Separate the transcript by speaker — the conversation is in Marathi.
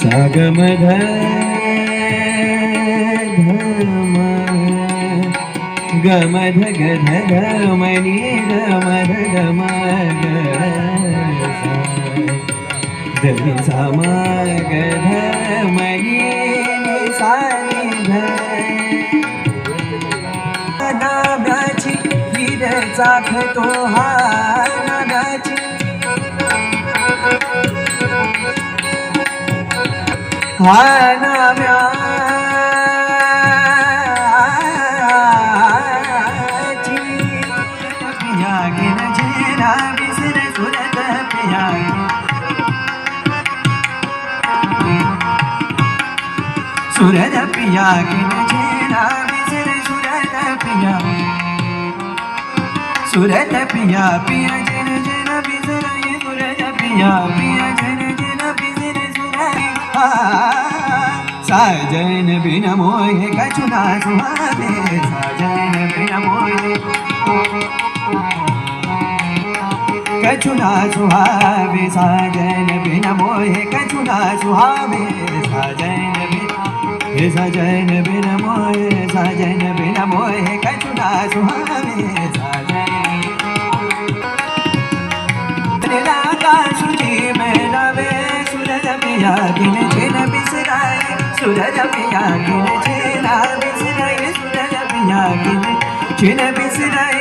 Speaker 1: सागमध धम गमध गध गमनी गमध गम गमी साम गध मनी सानी नागाची हिर चाखतो हा सुरद पिया गिन विसर सुरत पिया सुरत पिया पिया जन जन बिसर सुरद पिया साजन बिन मोहे कछुना सुहावे साजन बिन मोहे। कछुना सुहावे साजन बिन मोहे कछुना सुहावे साजन बिन हे साजन बिन मोहे साजन बिन मोहे कछुना सुहावे साजन पिया किन छिन बिसराय सुरज पिया किन छिना बिसराय सुरज पिया किन छिन बिसराय